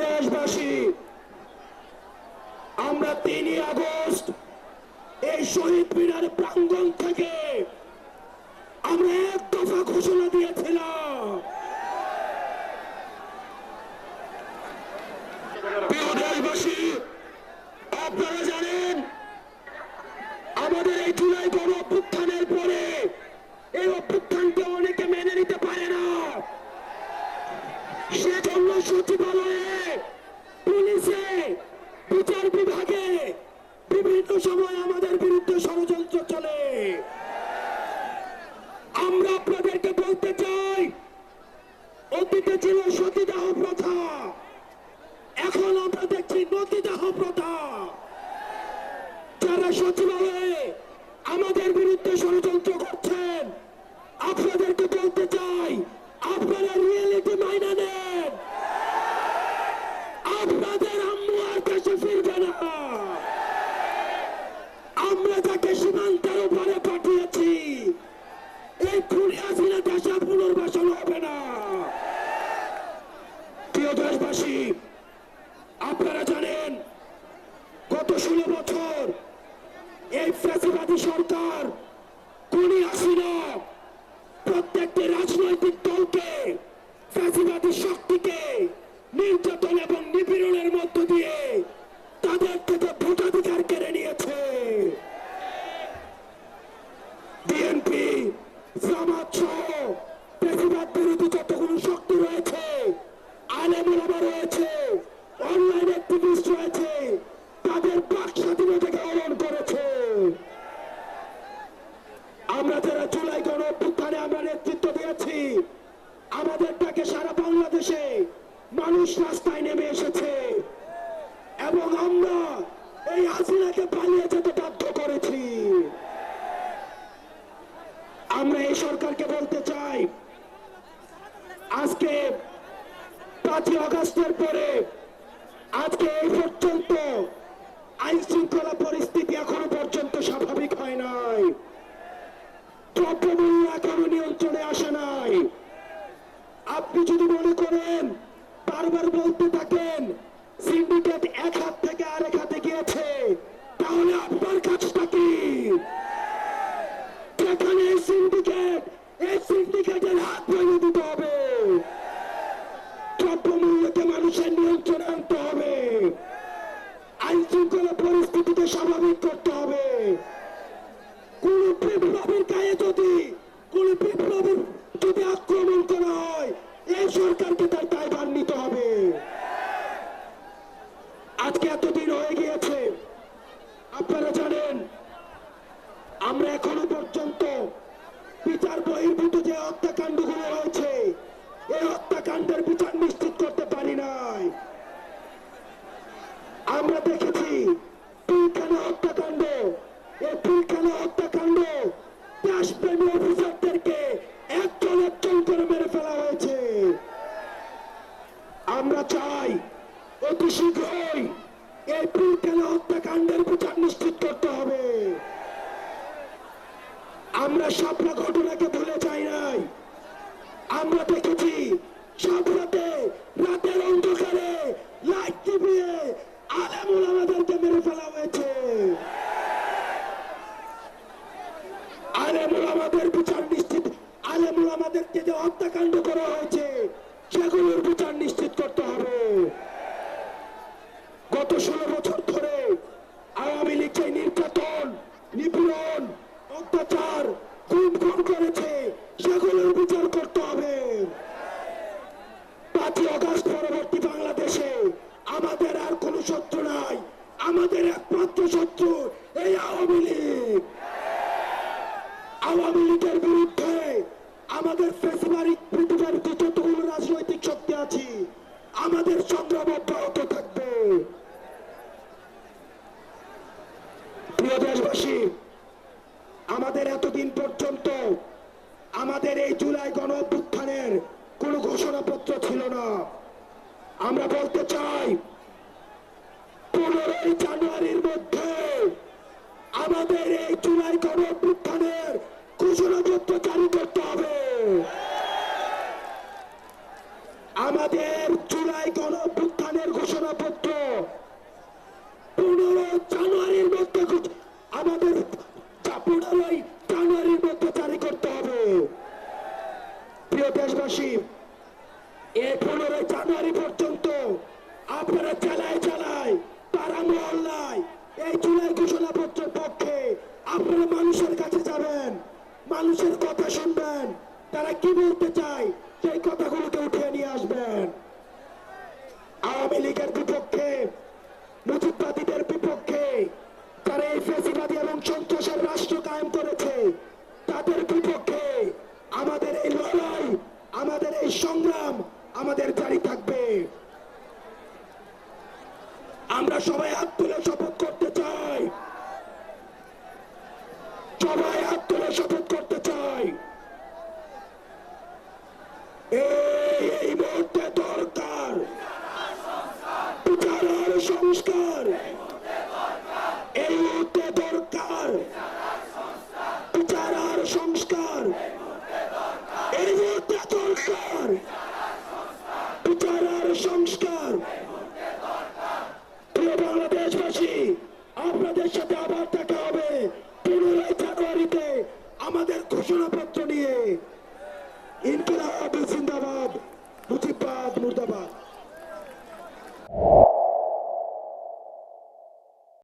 দেশবাসী, আমরা তিনই আগস্ট এই শহীদ মিনার প্রাঙ্গণ থেকে আমরা এক দফা ঘোষণা দিয়েছিলাম। প্রিয় দেশবাসী, আপনারা জানেন, আমাদের এই জুলাই গণ অভ্যুত্থানের পরে এই অভ্যুত্থানকে অনেকে মেনে নিতে পারে না সেজন্য সচিবালয়ে পুলিশে বিচার বিভাগে বিভিন্ন সময় আমাদের বিরুদ্ধে ষড়যন্ত্র চলে আমরা আপনাদেরকে বলতে চাই, অতীতে ছিল সতীদাহ প্রথা, এখন আমরা দেখছি নদীদাহ প্রথা। যারা সচিবালয়ে আমাদের বিরুদ্ধে ষড়যন্ত্র করছেন, আপনাদেরকে বলতে চাই, আপনারা রিয়েলিটি মাইনা নেন। আপনাদের দেশবাসী আপনারা জানেন গত ষোলো বছর এই ফ্যাসিবাদী সরকার খুনি হাসিনা প্রত্যেকটি রাজনৈতিক দলকে ফ্যাসিবাদী শক্তিকে নির্যাতন এবং নিপীড়নের মধ্য দিয়ে তাদের থেকে ভোটাধিকার কেড়ে নিয়েছে। বিএনপি জামাত সহ ফ্যাসিবাদ বিরোধী যতগুলো শক্তি রয়েছে আলেমুলামা রয়েছে অনলাইন অ্যাক্টিভিস্ট রয়েছে তাদের বাক স্বাধীনতাকে হরণ করেছে আমরা যারা জুলাই গণ অভ্যুত্থানে আমরা নেতৃত্ব দিয়েছি, আমাদের ডাকে সারা বাংলাদেশে মানুষ রাস্তায় নেমে এসেছে। এবং আমরা এই হাসিনাকে পালিয়ে যেতে বাধ্য করেছি। আমরা এই সরকারকে বলতে চাই, আজকে পাঁচই আগস্টের পরে আজকে এই পর্যন্ত আইন শৃঙ্খলা পরিস্থিতি এখনও পর্যন্ত স্বাভাবিক হয় নাই দ্রব্যমূল্য এখনও নিয়ন্ত্রণে আসে নাই আপনি যদি মনে করেন, বারবার বলতে থাকেন সিন্ডিকেট এক হাত থেকে আরেক হাতে গিয়েছে, তাহলে আপনার কাজটা কি? সিন্ডিকেট এই সিন্ডিকেটের হাত ভেঙে দিতে হবে। দ্রব্যমূল্যকে মানুষের নিয়ন্ত্রণে আনতে হবে। আইন শৃঙ্খলা পরিস্থিতিকে স্বাভাবিক করতে হবে। কোন বিপ্লবের গায়ে যদি কোন বিপ্লবের যদি আক্রমণ করা হয় এই সরকারকে তার দায়ভার নিতে হবে আজকে এতদিন হয়ে গিয়েছে আপনারা জানেন, আমরা এখনও পর্যন্ত বিচার বহির্ভূত যে হত্যাকাণ্ডগুলো হয়েছে এই হত্যাকাণ্ডের বিচার নিশ্চিত করতে পারি নাই। আমরা দেখেছি হত্যাকাণ্ড, এই পিলখানা হত্যাকাণ্ড দেশপ্রেমী অফিসারদেরকে একজন একজন করে মেরে ফেলা হয়েছে। আমরা চাই অতি শীঘ্রই এই পিলখানা হত্যাকাণ্ডের বিচার নিশ্চিত করতে হবে? আমরা স্বপ্ন ঘটনাকে ভুলে যাই নাই। আমরা দেখেছি সব রাতে, রাতের অন্ধকারে লাইট টিভিয়ে আলেমুল আমাদেরকে মেরে ফেলা হয়েছে। আলেমুল আমাদের বিচার নিশ্চিত, আলেমুল আমাদেরকে যে হত্যাকাণ্ড করা হয়েছে সেগুলোর বিচার নিশ্চিত করতে হবে গত ষোলো বছর ধরে আওয়ামী লীগ যে নির্যাতন নিপীড়ন অত্যাচার খুন করেছে, সেগুলোর বিচার করতে হবে। পাঁচই অগস্ট পরবর্তী বাংলাদেশে আমাদের আর কোনো শত্রু নাই, আমাদের একমাত্র শত্রু এই আওয়ামী লীগ। আওয়ামী লীগের বিরুদ্ধে আমাদের ফেসিবারিক পৃথিবীর যতগুলো রাজনৈতিক শক্তি আছে, আমাদের সংগ্রাম অব্যাহত থাকবে প্রিয় দেশবাসী আমাদের এতদিন পর্যন্ত আমাদের এই জুলাই গণ অভ্যুত্থানের কোনো ঘোষণাপত্র ছিল না আমরা বলতে মানুষের কথা শুনবেন। তারা কি বলতে চায়, সেই কথাগুলোকে উঠিয়ে নিয়ে আসবেন। আওয়ামী লীগের বিপক্ষে, মুজিববাদীদের বিপক্ষে তারা এই ফেসিবাদী এবং সন্ত্রাসের রাষ্ট্র কায়েম করেছে, তাদের বিপক্ষে আমাদের এই লড়াই, আমাদের এই সংগ্রাম আমাদের জারি থাকবে। আমরা সবাই হাত তুলে সব ঘোষণাপত্র নিয়ে ইনকিলাব